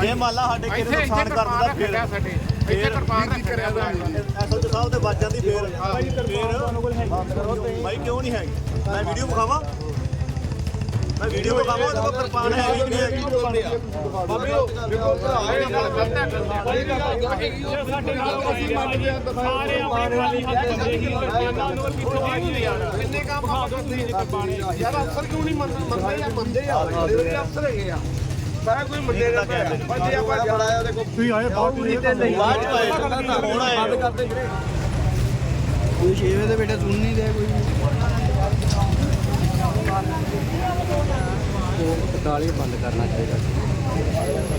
ਜੇ ਮੰਨ ਲਾ ਸਾਡੇ ਨੂੰ ਨੁਕਸਾਨ ਕਰ ਦਿੰਦਾ ਫਿਰ ਸਾਡੇ। ਇੱਥੇ ਕਿਰਪਾਨ ਰੱਖਿਆ ਹੋਇਆ ਐਸਐਚ ਸਾਹਿਬ ਤੇ ਵੱਜ ਜਾਂਦੀ ਫੇਰ ਫਿਰ ਭਾਈ ਕਿਉਂ ਨਹੀਂ ਹੈਗੀ? ਮੈਂ ਵੀਡੀਓ ਵਿਖਾਵਾਂ? ਮੈਂ ਵੀਡੀਓ ਵਿਖਾਵਾਂ ਉਹਦੇ ਕੋਲ ਕਿਰਪਾਨ ਹੈ ਵੀ ਨਹੀਂ ਹੈਗੀ। ਬਾਬੇ ਦੇਖੋ ਭਰਾ ਇਹ ਨਾਲ ਹੈ ਸਾਡੇ ਨਾਲ ਅਸੀਂ ਮੰਨਦੇ ਆ ਸਾਰੇ ਆਪਣੇ ਖਾਲੀ ਹੱਥ ਹੁੰਦੇ ਹੀ ਕਿਰਪਾਨਾਂ ਨੂੰ ਕਿੱਥੋਂ ਆ। ਗਈ ਯਾਰ ਇੰਨੇ ਕੰਮ ਖਾ ਦੋ ਤੁਸੀਂ ਕਿਰਪਾਨੇ। ਯਾਰ ਅਫਸਰ ਕਿਉਂ ਨਹੀਂ ਮੰਨਦੇ? ਮੰਨਦੇ ਆ ਮੰਨਦੇ ਆ? ਅਫਸਰ ਹੈਗੇ ਆ। ਸਾਰਾ ਕੋਈ ਮੰਨੇ ਦਾ ਪੰਜੇ ਆਪਾਂ ਜੜਾਇਆ ਦੇਖੋ ਤੁਸੀਂ ਆਏ ਤੇ ਨਹੀਂ ਬਾਅਦ ਚ ਆਏ ਹੁਣ ਆਏ ਕੋਈ 6 ਵਜੇ ਦੇ ਬੇਟੇ ਸੁਣ ਨਹੀਂ ਰਿਹਾ ਕੋਈ। ਕਟਾਲੀ ਬੰਦ ਕਰਨਾ ਚਾਹੀਦਾ।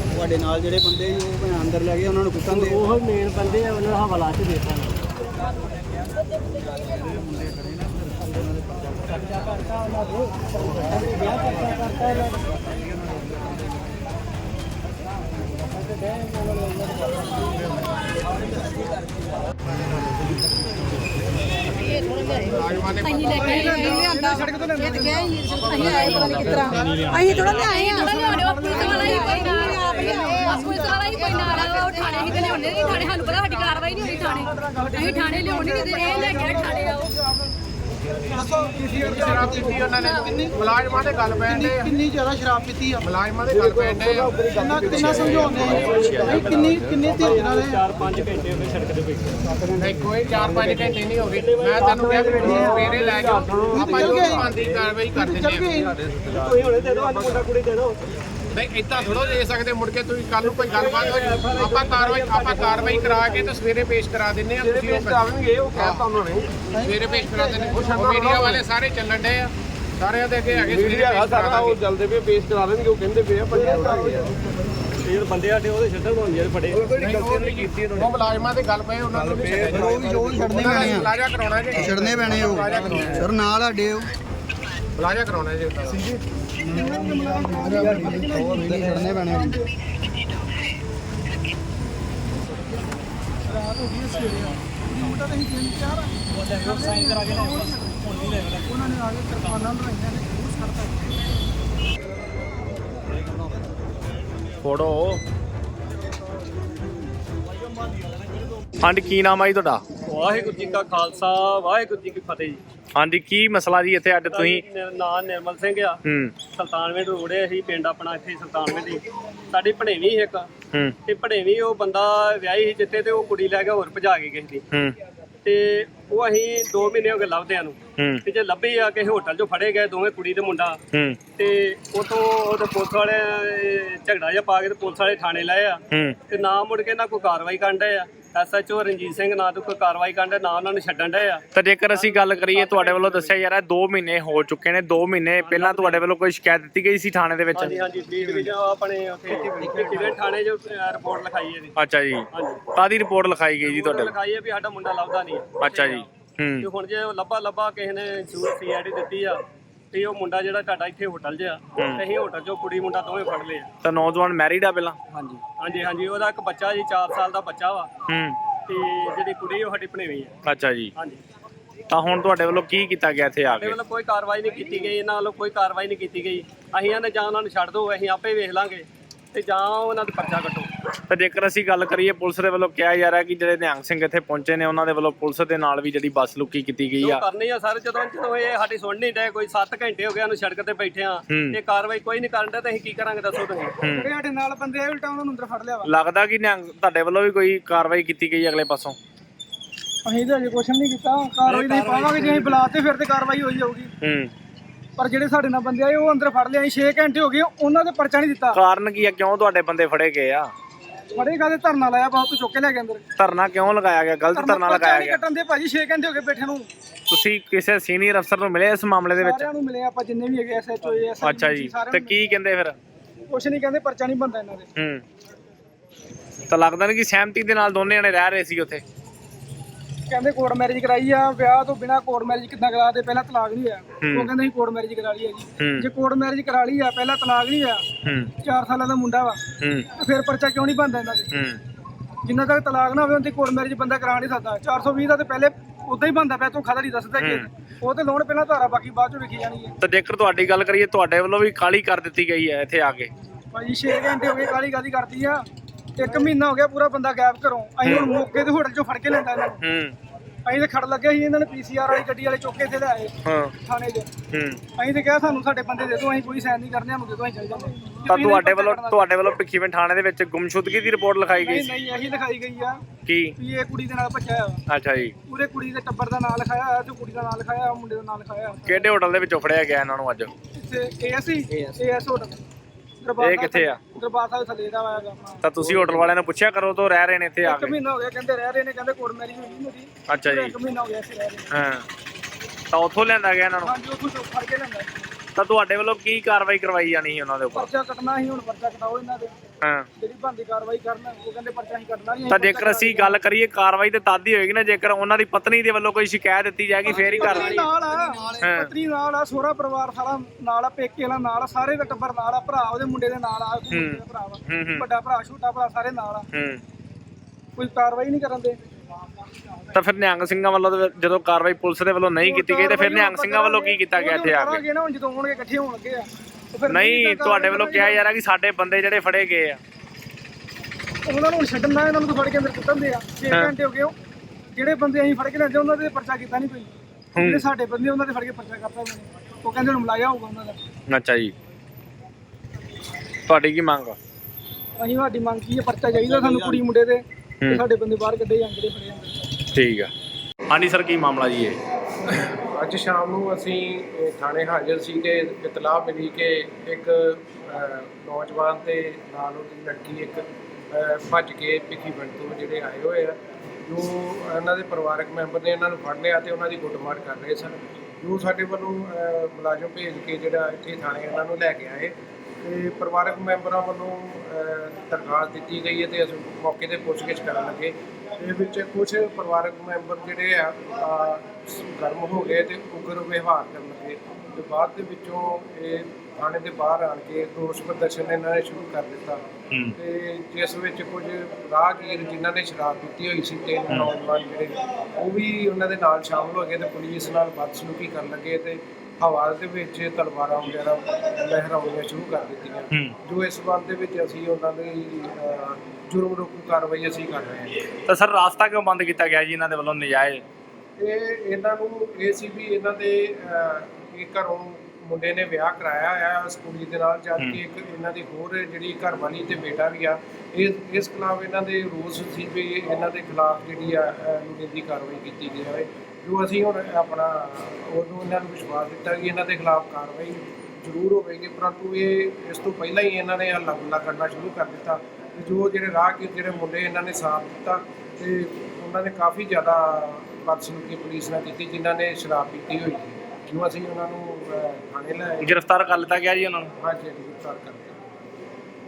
ਤੁਹਾਡੇ ਨਾਲ ਜਿਹੜੇ ਬੰਦੇ ਸੀ, ਉਹ ਭਾਵੇਂ ਅੰਦਰ ਲੈ ਗਏ ਉਹਨਾਂ ਨੂੰ ਕੁੱਟਣ ਦੇ। ਉਹ ਮੇਨ ਬੰਦੇ ਆ ਉਹਨਾਂ ਨੂੰ ਹਵਾਲਾ ਚ ਦੇਤਾ ਅਸੀਂ ਲੈ ਕੇ ਲਿਆਂਦਾ ਸੜਕ ਤੋਂ ਲਿਆਂਦਾ। ਇਹ ਗਿਆ ਹੀ ਅਸੀਂ ਆਏ ਪਤਾ ਨਹੀਂ ਕਿਤਰਾ ਅਸੀਂ ਥੋੜਾ ਲਿਆਏ ਆ। ਥੋੜਾ ਲਿਆਉਣੇ ਪੁਲਿਸ ਵਾਲਾ ਹੀ ਕੋਈ ਨਾਲ ਪੁਲਿਸ ਵਾਲਾ ਹੀ ਕੋਈ ਨਾਲ ਉਹ ਥਾਣੇ ਹੀ ਲਿਆਉਂਦੇ ਨਹੀਂ ਥਾਣੇ ਸਾਨੂੰ ਪਤਾ, ਸਾਡੀ ਕਾਰਵਾਈ ਨਹੀਂ ਹੋਈ ਥਾਣੇ। ਅਸੀਂ ਥਾਣੇ ਲਿਆਉਣੀ ਨਹੀਂ ਤੇ ਇਹ ਲੈ ਕੇ ਥਾਣੇ ਆਓ। ਸ਼ਰਾਬ ਪੀਤੀ ਉਹਨਾਂ ਨੇ। ਮੁਲਾਜ਼ਮਾਂ ਦੇ ਗੱਲ ਪੈਣ ਦੇ ਕਿੰਨੀ ਜ਼ਿਆਦਾ ਸ਼ਰਾਬ ਪੀਤੀ ਆ? ਮੁਲਾਜ਼ਮਾਂ ਦੇ ਗੱਲ ਪੈਣ ਦੇ ਕਿੰਨਾ ਕਿੰਨਾ ਸਮਝਾਉਂਦੇ ਆ? ਅਸੀਂ ਕਿੰਨੀ ਕਿੰਨੇ ਧੀਰੇ ਨਾਲ ਇਹ 4-5 ਘੰਟੇ ਉਹਨੇ ਸੜਕ ਤੇ ਬੈਠੇ। ਨਹੀਂ ਕੋਈ 4-5 ਘੰਟੇ ਨਹੀਂ ਹੋ ਗਏ। ਮੈਂ ਤੁਹਾਨੂੰ ਕਿਹਾ ਕਿ ਸਵੇਰੇ ਲੈ ਜਾਓ। ਆਪਾਂ ਜੋ ਬੰਦੀ ਕਾਰਵਾਈ ਕਰ ਦਿੰਦੇ ਗਏ? ਆ ਤੁਸੀਂ ਹੁਣੇ ਦੇ ਦਿਓ ਅੱਜ ਮੁੰਡਾ ਕੁੜੀ ਦੇ ਦਿਓ। ਨਹੀਂ ਇਦਾਂ ਥੋੜੋ ਦੇ ਸਕਦੇ ਮੁੜ ਕੇ ਤੁਸੀਂ ਕੱਲ ਨੂੰ ਕੋਈ ਗੱਲਬਾਤ ਹੋ ਜਾਊ। ਆਪਾਂ ਕਾਰਵਾਈ ਆਪਾਂ ਕਾਰਵਾਈ ਕਰਾ ਕੇ ਤੇ ਸਵੇਰੇ ਪੇਸ਼ ਕਰਾ ਦਿੰਨੇ ਆ ਤੁਸੀਂ ਉਹ ਕਰਾਉਣਗੇ ਉਹ ਕਹਿਤਾ ਉਹਨਾਂ ਨੇ। ਸਵੇਰੇ ਪੇਸ਼ ਕਰਾ ਦਿੰਨੇ ਮੀਡੀਆ ਵਾਲੇ ਸਾਰੇ ਚੱਲਣ ਡੇ ਆ। ਸਾਰਿਆਂ ਦੇ ਅੱਗੇ ਹੈਗੇ ਸਵੇਰੇ ਪੇਸ਼ ਕਰਾ ਦਾਂਗੇ। ਜਲਦੇ ਪਏ ਪੇਸ਼ ਕਰਾ ਦੇਣਗੇ ਉਹ ਕਹਿੰਦੇ ਪਏ ਆ ਪੰਜ ਇਹ ਬੰਦੇ ਸਾਡੇ ਉਹਦੇ ਛੱਡਣ ਹੋਣ ਜਿਹੜੇ ਫੜੇ ਉਹ ਨਹੀਂ ਕੀਤੀ ਉਹ ਮੁਲਾਜ਼ਮਾਂ ਦੇ ਗੱਲ ਪਏ ਉਹਨਾਂ ਨੂੰ ਨਹੀਂ ਛੱਡਿਆ ਉਹ। ਵੀ ਜੋ ਵੀ ਛੱਡਨੇ ਪੈਣੇ ਆ ਮੁਲਾਜ਼ਾ ਕਰਾਉਣਾ ਜੀ ਉਹ ਕਰਾਉਣਾ ਜੀ। ਛੱਡਨੇ ਪੈਣੇ ਆ ਫੋਟੋ। ਹਾਂਜੀ ਕੀ ਨਾਮ ਆ ਜੀ ਤੁਹਾਡਾ? ਵਾਹਿਗੁਰੂ ਜੀ ਕਾ ਖਾਲਸਾ ਵਾਹਿਗੁਰੂ ਜੀ ਕੀ ਫਤਿਹ ਜੀ। ਹਾਂਜੀ ਕੀ ਮਸਲਾ ਜੀ ਇੱਥੇ? ਅੱਜ ਤੁਸੀਂ ਮੇਰਾ ਨਾਮ ਨਿਰਮਲ ਸਿੰਘ ਆ। ਹੂੰ। ਸੁਲਤਾਨਵੇਂ ਰੋਡ ਹੈ ਅਸੀਂ ਪਿੰਡ ਆਪਣਾ ਇੱਥੇ ਸੁਲਤਾਨਵੇਂ ਦੀ ਸਾਡੀ ਭਣੇਵੀਂ ਇੱਕ। ਹੂੰ। ਤੇ ਭਣੇਵੀਂ ਉਹ ਬੰਦਾ ਵਿਆਹੀ ਸੀ ਜਿੱਥੇ ਤੇ ਉਹ ਕੁੜੀ ਲੈ ਕੇ ਹੋਰ ਭਜਾ ਗਈ ਕਿਸੇ ਦੀ ਹੂੰ। ਤੇ ਉਹ ਅਸੀਂ 2 ਮਹੀਨੇ ਹੋ ਗਏ ਲੱਭਦਿਆਂ ਨੂੰ। ਤੇ ਜੇ ਲੱਭੀ ਆ ਕਿਸੇ ਹੋਟਲ 'ਚੋਂ ਫੜੇ ਗਏ ਦੋਵੇਂ ਕੁੜੀ ਤੇ ਮੁੰਡਾ। ਤੇ ਉਥੋਂ ਉਹਦੇ ਪੁਲਿਸ ਵਾਲੇ ਝਗੜਾ ਜਿਹਾ ਪਾ ਕੇ ਤੇ ਪੁਲਿਸ ਵਾਲੇ ਥਾਣੇ ਲਏ ਆ। ਤੇ ਨਾ ਮੁੜ ਕੇ ਨਾ ਕੋਈ ਕਾਰਵਾਈ ਕਰਨ ਆ। ਐਸਐਚਓ ਰਣਜੀਤ ਸਿੰਘ ਨਾ ਤੋਂ ਕੋਈ ਕਾਰਵਾਈ ਕਰਨ ਡਏ ਨਾ ਉਹਨਾਂ ਨੂੰ ਛੱਡਣ ਡਏ ਆ। ਤਾਂ ਜੇਕਰ ਅਸੀਂ ਗੱਲ ਕਰੀਏ ਤੁਹਾਡੇ ਵੱਲੋਂ ਦੱਸਿਆ ਜਾ ਰਿਹਾ 2 ਮਹੀਨੇ ਹੋ ਚੁੱਕੇ ਨੇ 2 ਮਹੀਨੇ ਪਹਿਲਾਂ ਤੁਹਾਡੇ ਵੱਲੋਂ ਕੋਈ ਸ਼ਿਕਾਇਤ ਦਿੱਤੀ ਗਈ ਸੀ ਥਾਣੇ ਦੇ ਵਿੱਚ? ਹਾਂਜੀ ਹਾਂਜੀ ਡਿਵੀਜ਼ਨ ਆਪਣੇ ਉੱਥੇ ਕਿਵੇਂ ਥਾਣੇ 'ਚ ਰਿਪੋਰਟ ਲਿਖਾਈ ਹੈ ਜੀ। ਅੱਛਾ ਜੀ। ਕਾਦੀ ਰਿਪੋਰਟ ਲਿਖਾਈ ਗਈ ਜੀ ਤੁਹਾਡੇ? ਲਿਖਾਈ ਹੈ ਵੀ ਸਾਡਾ ਮੁੰਡਾ ਲੱਭਦਾ ਨਹੀਂ ਅੱਛਾ ਜੀ। ਤੇ ਹੂੰ ਹੁਣ ਜੇ ਉਹ ਲੱਭਾ ਲੱਭਾ ਕਿਸੇ ਨੇ ਸੀਆਈਡੀ ਦਿੱਤੀ ਆ ਤੇ ਉਹ ਮੁੰਡਾ ਜਿਹੜਾ ਤੁਹਾਡਾ ਇੱਥੇ ਹੋਟਲ 'ਚ ਆ ਤੇ ਅਸੀਂ ਹੋਟਲ 'ਚੋਂ ਕੁੜੀ ਮੁੰਡਾ ਦੋਵੇਂ ਫੜ ਲਏ ਆ। ਤਾਂ ਨੌਜਵਾਨ ਮੈਰਿਡ ਆ ਪਹਿਲਾਂ? ਹਾਂਜੀ। ਹਾਂਜੀ ਹਾਂਜੀ ਉਹਦਾ ਇੱਕ ਬੱਚਾ ਜੀ 4 ਸਾਲ ਦਾ ਬੱਚਾ ਵਾ। ਹੂੰ। ਤੇ ਜਿਹੜੀ ਕੁੜੀ ਉਹ ਸਾਡੀ ਭਣੇਵੀਂ ਆ। ਅੱਛਾ ਜੀ। ਹਾਂਜੀ। ਤਾਂ ਹੁਣ ਤੁਹਾਡੇ ਵੱਲੋਂ ਕੀ ਕੀਤਾ ਗਿਆ ਇੱਥੇ ਆ ਕੇ? ਵੱਲੋਂ ਕੋਈ ਕਾਰਵਾਈ ਨਹੀਂ ਕੀਤੀ ਗਈ ਇਹਨਾਂ ਵੱਲੋਂ ਕੋਈ ਕਾਰਵਾਈ ਨਹੀਂ ਕੀਤੀ ਗਈ। ਅਸੀਂ ਇਹਨਾਂ ਜਾਂ ਉਹਨਾਂ ਨੂੰ ਛੱਡ ਦਿਓ ਅਸੀਂ ਆਪੇ ਵੇਖ ਲਾਂਗੇ। ਤੇ ਜਾਂ ਉਹਨਾਂ ਦਾ ਪਰਚਾ ਕੱਟੋ। ਤਾਂ ਜੇਕਰ ਅਸੀਂ ਗੱਲ ਕਰੀਏ ਪੁਲਿਸ ਦੇ ਵੱਲੋਂ ਕਿਹਾ ਜਾ ਰਿਹਾ ਕਿ ਜਿਹੜੇ ਨਿਹੰਗ ਸਿੰਘ ਇੱਥੇ ਪਹੁੰਚੇ ਨੇ ਉਹਨਾਂ ਦੇ ਵੱਲੋਂ ਪੁਲਿਸ ਦੇ ਨਾਲ ਵੀ ਜਿਹੜੀ ਬੱਸ ਲੁੱਕੀ ਕੀਤੀ ਗਈ ਜੋ ਆ। ਕਰਨੀ ਆ ਸਰ ਜਦੋਂ ਜਦੋਂ ਇਹ ਸਾਡੀ ਸੁਣ ਨਹੀਂ ਡਏ ਕੋਈ 7 ਘੰਟੇ ਹੋ ਗਏ ਉਹਨੂੰ ਸੜਕ ਤੇ ਬੈਠੇ ਆ। ਹੂੰ। ਤੇ ਕਾਰਵਾਈ ਕੋਈ ਨਹੀਂ ਕਰਨ ਡਿਆ ਤੇ ਅਸੀਂ ਕੀ ਕਰਾਂਗੇ ਦੱਸੋ ਤੁਸੀਂ? ਹੂੰ। ਸਾਡੇ ਨਾਲ ਬੰਦੇ ਆਏ ਉਲਟਾ ਉਹਨਾਂ ਨੂੰ ਅੰਦਰ ਫੜ ਲਿਆ ਵਾ। ਲੱਗਦਾ ਕਿ ਨਿਹੰਗ ਤੁਹਾਡੇ ਵੱਲੋਂ ਵੀ ਕੋਈ ਕਾਰਵਾਈ ਕੀਤੀ ਗਈ ਅਗਲੇ ਪਾਸੋਂ? ਅਸੀਂ ਤਾਂ ਅਜੇ ਕੁਛ ਨਹੀਂ ਕੀਤਾ ਕਾਰਵਾਈ ਨਹੀਂ ਪਾਵਾਂਗੇ ਜੇ ਅਸੀਂ ਬੁਲਾਤੇ ਫਿਰ ਤੇ ਕਾਰਵਾਈ ਹੋਈ ਜਾਊਗੀ। ਹੂੰ। ਪਰ ਜਿਹੜੇ ਸਾਡੇ ਨਾਲ ਬੰਦੇ ਆਏ ਉਹ ਅੰਦਰ ਫੜ ਲਿਆ ਅਸੀਂ 6 ਘੰਟੇ ਹੋ ਗਏ ਉਹਨਾਂ ਦੇ ਪਰਚਾ ਨਹੀਂ ਦਿੱਤਾ। ਕਾਰਨ ਕੀ ਆ? ਕਿਉਂ ਤੁਹਾਡੇ ਬੰਦੇ ਫੜੇ ਗਏ ਆ? ਫੜੇ ਕਾਦੇ ਧਰਨਾ ਲਾਇਆ ਬਹੁਤ ਚੁੱਕ ਕੇ ਲੈ ਗਏ ਅੰਦਰ। ਧਰਨਾ ਕਿਉਂ ਲਗਾਇਆ ਗਿਆ? ਗਲਤ ਧਰਨਾ ਲਗਾਇਆ ਗਿਆ। ਕੱਟਣ ਦੇ ਭਾਜੀ 6 ਘੰਟੇ ਹੋ ਗਏ ਬੈਠੇ ਨੂੰ। ਤੁਸੀਂ ਕਿਸੇ ਸੀਨੀਅਰ ਅਫਸਰ ਨੂੰ ਮਿਲੇ ਇਸ ਮਾਮਲੇ ਦੇ ਵਿੱਚ? ਸਾਰਿਆਂ ਨੂੰ ਮਿਲੇ ਆਪਾਂ ਜਿੰਨੇ ਵੀ ਹੈਗੇ ਐਸਐਚਓ ਐਸ ਅੱਛਾ ਜੀ ਤੇ ਕੀ ਕਹਿੰਦੇ ਫਿਰ? ਕੁਛ ਨਹੀਂ ਕਹਿੰਦੇ ਪਰਚਾ ਨਹੀਂ ਬੰਦਾ ਇਹਨਾਂ ਦੇ। ਹੂੰ। ਤਾਂ ਲੱਗਦਾ ਨਹੀਂ ਕਿ ਸਹਿਮਤੀ ਦੇ ਨਾਲ ਦੋਨੇ ਜਣੇ ਰਹਿ ਰਹੇ ਸੀ ਉੱਥੇ। ਕਹਿੰਦੇ ਕੋਰਟ ਮੈਰਿਜ ਕਰਾਈ ਆ ਵਿਆਹ ਤੋਂ ਬਿਨਾ ਕੋਰਟ ਮੈਰਿਜ ਕਿੱਦਾਂ ਕਰਾ ਦੇ ਪਹਿਲਾਂ ਤਲਾਕ ਨਹੀਂ ਹੋਇਆ। ਉਹ ਕਹਿੰਦੇ ਅਸੀਂ ਕੋਰਟ ਮੈਰਿਜ ਕਰਾ ਲਈ ਆ ਜੀ। ਜੇ ਕੋਰਟ ਮੈਰਿਜ ਕਰਾ ਲਈ ਆ ਪਹਿਲਾਂ ਤਲਾਕ ਨਹੀਂ ਹੋਇਆ। ਹੂੰ। 4 ਸਾਲਾਂ ਦਾ ਮੁੰਡਾ ਵਾ। ਤੇ ਫਿਰ ਪਰਚਾ ਕਿਉਂ ਨਹੀਂ ਬੰਦਾ ਇਹਨਾਂ ਦੇ ਜਿੰਨਾ ਤੱਕ ਤਲਾਕ ਨਾ ਹੋਵੇ ਉਹਦੀ ਕੋਰਟ ਮੈਰਿਜ ਬੰਦਾ ਕਰਾ ਨਹੀਂ ਸਕਦਾ। 420 ਦਾ ਤੇ ਪਹਿਲੇ ਉਦਾਂ ਹੀ ਬੰਦਾ ਪਿਆ ਤੂੰ ਖਦਾ ਨਹੀਂ ਦੱਸਦਾ ਕਿ ਉਹ ਤੇ ਲੋਨ ਪਹਿਲਾਂ ਧਾਰਾ ਬਾਕੀ ਬਾਅਦ ਚ ਵੇਖੀ ਜਾਣੀ ਹੈ। ਤਾਂ ਜੇਕਰ ਤੁਹਾਡੀ ਗੱਲ ਕਰੀਏ ਤੁਹਾਡੇ ਵੱਲੋਂ ਵੀ ਕਾਲੀ ਕਰ ਦਿੱਤੀ ਗਈ ਹੈ ਇੱਥੇ ਆ ਕੇ। ਭਾਜੀ 6 ਘੰਟੇ ਹੋ ਗਏ ਗਾਲੀ ਗਾਲੀ ਕਰਦੀ ਆ। ਇੱਕ ਮਹੀਨਾ ਹੋ ਗਿਆ ਪੂਰਾ ਬੰਦਾ ਗਾਇਬ ਘਰੋਂ। ਅਸੀਂ ਹੁਣ ਮੌਕੇ ਤੇ ਹੋਟਲ ਚੋਂ ਫੜ ਕੇ ਲੈਂਦਾ ਇਹਨਾਂ ਨੂੰ। ਹੂੰ। ਅਸੀਂ ਤੇ ਖੜ ਲੱਗੇ ਸੀ ਇਹਨਾਂ ਨੇ ਪੀਸੀਆਰ ਵਾਲੀ ਗੱਡੀ ਵਾਲੇ ਚੁੱਕ ਕੇ ਇੱਥੇ ਲੈ ਆਏ ਹਾਂ। ਥਾਣੇ 'ਚ ਹੂੰ। ਅਸੀਂ ਤੇ ਕਿਹਾ ਸਾਨੂੰ ਸਾਡੇ ਬੰਦੇ ਦੇ ਦਿਓ ਅਸੀਂ ਕੋਈ ਸਾਈਨ ਨਹੀਂ ਕਰਨੇ ਸਾਨੂੰ ਦੇ ਦਿਓ ਅਸੀਂ ਚੱਲ ਜਾਂਦੇ ਤਾਂ ਤੁਹਾਡੇ ਵੱਲੋਂ ਤੁਹਾਡੇ ਵੱਲੋਂ ਭਿੱਖੀਵਿੰਡ ਥਾਣੇ ਦੇ ਵਿੱਚ ਗੁੰਮਸ਼ੁਦਗੀ ਦੀ ਰਿਪੋਰਟ ਲਿਖਾਈ ਗਈ ਨਹੀਂ ਸੀ? ਨਹੀਂ ਇਹੀ ਲਿਖਾਈ ਗਈ ਆ ਕੀ? ਵੀ ਇਹ ਕੁੜੀ ਦੇ ਨਾਲ ਭੱਜਿਆ ਆ ਅੱਛਾ ਜੀ। ਪੂਰੇ ਕੁੜੀ ਦੇ ਟੱਬਰ ਦਾ ਨਾਂ ਲਿਖਾਇਆ ਹੋਇਆ ਤੇ ਕੁੜੀ ਦਾ ਨਾਂ ਲਿਖਾਇਆ ਹੋਇਆ, ਮੁੰਡੇ ਦਾ ਨਾਂ ਲਿਖਾਇਆ। ਹੋਇਆ। ਕਿਹੜੇ ਹੋਟਲ ਦੇ ਵਿੱਚੋਂ ਫੜਿਆ ਗਿਆ ਇਹਨਾਂ ਨੂੰ ਅੱਜ? ਇੱਥੇ ਏਐਸਸੀ ਏਐਸ ਹੋਟਲ ਦਰਬਾਰ ਇਹ ਕਿੱਥੇ ਆ? ਸਾਹਿਬ- ਦਰਬਾਰ ਸਾਹਿਬ ਥੱਲੇ ਦਾ ਆਇਆ ਆਪਣਾ ਤਾਂ ਤੁਸੀਂ ਹੋਟਲ ਵਾਲਿਆਂ ਨੂੰ ਪੁੱਛਿਆ ਕਰੋ ਤੋਂ ਰਹਿ ਰਹੇ ਨੇ ਇੱਥੇ ਆ ਇੱਕ ਕੇ। ਮਹੀਨਾ ਹੋ ਗਿਆ ਕਹਿੰਦੇ ਰਹਿ ਰਹੇ ਨੇ ਕਹਿੰਦੇ ਕੋਰਟ ਮੈਰਿਜ ਹੋਈ ਮੇਰੀ ਅੱਛਾ ਜੀ। ਇੱਕ ਮਹੀਨਾ ਹੋ ਗਿਆ ਸੀ ਰਹਿ ਰਹੇ ਹਾਂ। ਤਾਂ ਉੱਥੋਂ ਲਿਆਂਦਾ ਗਿਆ ਇਹਨਾਂ ਨੂੰ? ਹਾਂਜੀ ਉਹ ਤੋਂ ਫੜ ਕੇ ਲੈਂਦਾ ਤਾਂ ਤੁਹਾਡੇ ਵੱਲੋਂ ਕੀ ਕਾਰਵਾਈ ਕਰਵਾਈ ਜਾਣੀ ਸੀ ਉਹਨਾਂ ਦੇ ਉੱਪਰ? ਪਰਚਾ ਕੱਟਣਾ ਸੀ ਹੁਣ ਪਰਚਾ ਕਟਾਓ ਇਹਨਾਂ ਦੇ। ਹਾਂ। ਜਿਹੜੀ ਬੰਦੀ ਕਾਰਵਾਈ ਕਰਨ ਉਹ ਕਹਿੰਦੇ ਪਰਚਾ ਹੀ ਕੱਟਣਾ ਨਹੀਂ ਤਾਂ ਜੇਕਰ ਅਸੀਂ ਗੱਲ ਕਰੀਏ ਕਾਰਵਾਈ ਤੇ ਤਦ ਹੀ ਹੋਏਗੀ ਨਾ ਜੇਕਰ ਉਹਨਾਂ ਦੀ ਪਤਨੀ ਦੇ ਵੱਲੋਂ ਕੋਈ ਸ਼ਿਕਾਇਤ ਦਿੱਤੀ ਜਾਏਗੀ ਫੇਰ ਹੀ ਕਾਰਵਾਈ। ਨਾਲ ਆ ਹਾਂ। ਪਤਨੀ ਨਾਲ ਆ ਸੋਹਰਾ ਪਰਿਵਾਰ ਸਾਰਾ ਨਾਲ ਆ ਪੇਕੇ ਵਾਲਾ ਨਾਲ ਆ ਸਾਰੇ ਦਾ ਟੱਬਰ ਨਾਲ ਆ ਭਰਾ ਉਹਦੇ ਮੁੰਡੇ ਦੇ ਨਾਲ ਆ ਮੁੰਡੇ ਦਾ ਭਰਾ ਵਾ। ਹੂੰ ਹੂੰ। ਵੱਡਾ ਭਰਾ ਛੋਟਾ ਭਰਾ ਸਾਰੇ ਨਾਲ ਆ। ਹੂੰ। ਕੋਈ ਕਾਰਵਾਈ ਨਹੀਂ ਕਰਨ ਦੇ। ਤਾਂ ਫਿਰ ਨਿਹੰਗ ਸਿੰਘਾਂ ਵੱਲੋਂ ਤਾਂ ਜਦੋਂ ਕਾਰਵਾਈ ਪੁਲਿਸ ਦੇ ਵੱਲੋਂ ਨਹੀਂ ਕੀਤੀ ਗਈ ਤੇ ਫਿਰ ਨਿਹੰਗ ਸਿੰਘਾਂ ਵੱਲੋਂ ਕੀ ਕੀਤਾ ਗਿਆ ਇੱਥੇ ਆ ਕੇ? ਕਰਾਂਗੇ ਨਾ ਹੁਣ ਜਦੋਂ ਆਉਣਗੇ ਇਕੱਠੇ ਹੋਣ ਲੱਗੇ ਆ ਤੇ ਫਿਰ ਨਹੀਂ ਤੁਹਾਡੇ ਵੱਲੋਂ ਕਿਹਾ ਜਾ ਰਿਹਾ ਕਿ ਸਾਡੇ ਬੰਦੇ ਜਿਹੜੇ ਫੜੇ ਗਏ ਆ। ਉਹਨਾਂ ਨੂੰ ਹੁਣ ਛੱਡਣਾ ਇਹਨਾਂ ਨੂੰ ਤਾਂ ਫੜ ਕੇ ਅੰਦਰ ਕੁੱਟਣ ਦੇ ਆ। 6 ਘੰਟੇ ਹੋ ਗਏ ਉਹ ਜਿਹੜੇ ਬੰਦੇ ਅਸੀਂ ਫੜ ਕੇ ਲੈਂਦੇ ਉਹਨਾਂ ਦੇ ਪਰਚਾ ਕੀਤਾ ਨਹੀਂ ਕੋਈ। ਜਿਹੜੇ ਸਾਡੇ ਬੰਦੇ ਉਹਨਾਂ ਦੇ ਫੜ ਕੇ ਪਰਚਾ ਕਰਤਾ ਉਹਨਾਂ ਨੇ। ਉਹ ਕਹਿੰਦੇ ਹੁਣ ਮਲਾਇਆ ਹੋਊਗਾ ਉਹਨਾਂ ਦਾ। ਅੱਛਾ ਜੀ। ਤੁਹਾਡੀ ਕੀ ਮੰਗ ਆ? ਅਸੀਂ ਸਾਡੀ ਮੰਗ ਕੀ ਹੈ ਪਰਚਾ ਚਾਹੀਦਾ ਸਾਨੂੰ ਕੁੜੀ ਮੁੰਡੇ ਦੇ ਤੇ ਸਾਡੇ ਬੰਦੇ ਬਾਹਰ ਕੱਢੇ ਜਾਂਦੇ ਜਿਹੜੇ ਫੜੇ ਜਾਂਦੇ ਠੀਕ ਆ। ਹਾਂਜੀ ਸਰ ਕੀ ਮਾਮਲਾ ਜੀ ਇਹ? ਅੱਜ ਸ਼ਾਮ ਨੂੰ ਅਸੀਂ ਅਹ, ਥਾਣੇ ਹਾਜ਼ਰ ਸੀ ਕਿ ਇਤਲਾਹ ਮਿਲੀ ਕਿ ਇੱਕ ਅਹ, ਨੌਜਵਾਨ ਤੇ ਨਾਲ ਉਹਦੀ ਲੜਕੀ ਇੱਕ ਅਹ, ਭੱਜ ਕੇ ਭਿੱਖੀ ਪਿੰਡ ਤੋਂ ਜਿਹੜੇ ਆਏ ਹੋਏ ਆ। ਜੋ ਇਹਨਾਂ ਦੇ ਪਰਿਵਾਰਕ ਮੈਂਬਰ ਨੇ ਇਹਨਾਂ ਨੂੰ ਫੜ ਲਿਆ ਤੇ ਉਹਨਾਂ ਦੀ ਗੁੱਟਮਾਰ ਕਰ ਰਹੇ ਸਨ। ਜੋ ਸਾਡੇ ਵੱਲੋਂ ਅਹ, ਮੁਲਾਜ਼ਮ ਭੇਜ ਕੇ ਜਿਹੜਾ ਇੱਥੇ ਥਾਣੇ ਇਹਨਾਂ ਨੂੰ ਲੈ ਕੇ ਆਏ ਤੇ ਪਰਿਵਾਰਕ ਮੈਂਬਰਾਂ ਵੱਲੋਂ ਦਰਖਾਸਤ ਦਿੱਤੀ ਗਈ ਹੈ ਤੇ ਅਸੀਂ ਮੌਕੇ ਤੇ ਪੁੱਛਗਿੱਛ ਕਰਨ ਲੱਗੇ। ਇਹ ਵਿੱਚ ਕੁਝ ਪਰਿਵਾਰਕ ਮੈਂਬਰ ਜਿਹੜੇ ਆ ਗਰਮ ਹੋ ਗਏ ਤੇ ਉਗਰ ਵਿਵਹਾਰ ਕਰਨ ਲੱਗੇ। ਤੇ ਬਾਅਦ ਦੇ ਵਿੱਚੋਂ ਇਹ ਥਾਣੇ ਦੇ ਬਾਹਰ ਆਣ ਕੇ ਰੋਸ ਪ੍ਰਦਰਸ਼ਨ ਇਹਨਾਂ ਨੇ ਸ਼ੁਰੂ ਕਰ ਦਿੱਤਾ। ਤੇ ਜਿਸ ਵਿੱਚ ਕੁਝ ਰਾਹਗੀਰ ਜਿਨ੍ਹਾਂ ਨੇ ਸ਼ਰਾਬ ਪੀਤੀ ਹੋਈ ਸੀ ਤੇ ਨੌਜਵਾਨ ਜਿਹੜੇ ਉਹ ਵੀ ਉਹਨਾਂ ਦੇ ਨਾਲ ਸ਼ਾਮਲ ਹੋ ਗਏ ਤੇ ਪੁਲਿਸ ਨਾਲ ਬਦਸਲੂਕੀ ਕਰਨ ਲੱਗੇ ਤੇ ਹਵਾ ਦੇ ਵਿੱਚ ਤਲਵਾਰਾਂ ਵਗੈਰਾ ਲਹਿਰਾਉਣੀਆਂ ਸ਼ੁਰੂ ਕਰ ਦਿੱਤੀਆਂ। ਜੋ ਇਸ ਸੰਬੰਧ ਦੇ ਵਿੱਚ ਅਸੀਂ ਉਹਨਾਂ ਦੀ ਅਹ, ਜੁਰਮ ਰੋਕੂ ਕਾਰਵਾਈ ਅਸੀਂ ਕਰ ਰਹੇ ਹਾਂ। ਤਾਂ ਸਰ ਰਾਸਤਾ ਕਿਉਂ ਬੰਦ ਕੀਤਾ ਗਿਆ ਜੀ ਇਹਨਾਂ ਦੇ ਵੱਲੋਂ ਨਜਾਇਜ਼? ਇਹ ਇਹਨਾਂ ਨੂੰ ਇਹ ਸੀ ਵੀ ਇਹਨਾਂ ਦੇ ਇਹ ਘਰੋਂ ਮੁੰਡੇ ਨੇ ਵਿਆਹ ਕਰਾਇਆ ਆ ਉਸ ਕੁੜੀ ਦੇ ਨਾਲ ਜਦ ਕਿ ਇੱਕ ਇਹਨਾਂ ਦੀ ਹੋਰ ਜਿਹੜੀ ਘਰ ਵਾਲੀ ਤੇ ਬੇਟਾ ਵੀ ਆ ਇਸ ਇਸ ਖਿਲਾਫ ਇਹਨਾਂ ਦੇ ਰੋਸ ਸੀ ਵੀ ਇਹਨਾਂ ਦੇ ਖਿਲਾਫ ਜਿਹੜੀ ਆ ਲੋੜੀਂਦੀ ਕਾਰਵਾਈ ਕੀਤੀ ਜਾਵੇ। ਜੋ ਅਸੀਂ ਹੁਣ ਆਪਣਾ ਉਦੋਂ ਇਹਨਾਂ ਨੂੰ ਵਿਸ਼ਵਾਸ ਦਿੱਤਾ ਕਿ ਇਹਨਾਂ ਦੇ ਖਿਲਾਫ ਕਾਰਵਾਈ ਜ਼ਰੂਰ ਹੋਵੇਗੀ ਪਰੰਤੂ ਇਹ ਇਸ ਤੋਂ ਪਹਿਲਾਂ ਹੀ ਇਹਨਾਂ ਨੇ ਹੱਲਾ ਗੁੱਲਾ ਕਰਨਾ ਸ਼ੁਰੂ ਕਰ ਦਿੱਤਾ ਤੇ ਜੋ ਜਿਹੜੇ ਰਾਹਗੀਰ ਜਿਹੜੇ ਮੁੰਡੇ ਇਹਨਾਂ ਨੇ ਸਾਥ ਦਿੱਤਾ ਤੇ ਉਹਨਾਂ ਨੇ ਕਾਫੀ ਜ਼ਿਆਦਾ ਬਦਸਲੂਕੀ ਪੁਲਿਸ ਨਾਲ ਕੀਤੀ ਜਿਨ੍ਹਾਂ ਨੇ ਸ਼ਰਾਬ ਪੀਤੀ ਹੋਈ ਸੀ। ਜੋ ਅਸੀਂ ਉਹਨਾਂ ਨੂੰ ਥਾਣੇ ਲੈ ਗ੍ਰਿਫਤਾਰ ਕਰ ਲਿੱਤਾ ਗਿਆ ਜੀ ਉਹਨਾਂ ਨੂੰ। ਹਾਂਜੀ ਗ੍ਰਿਫਤਾਰ ਕਰ ਲਿਆ।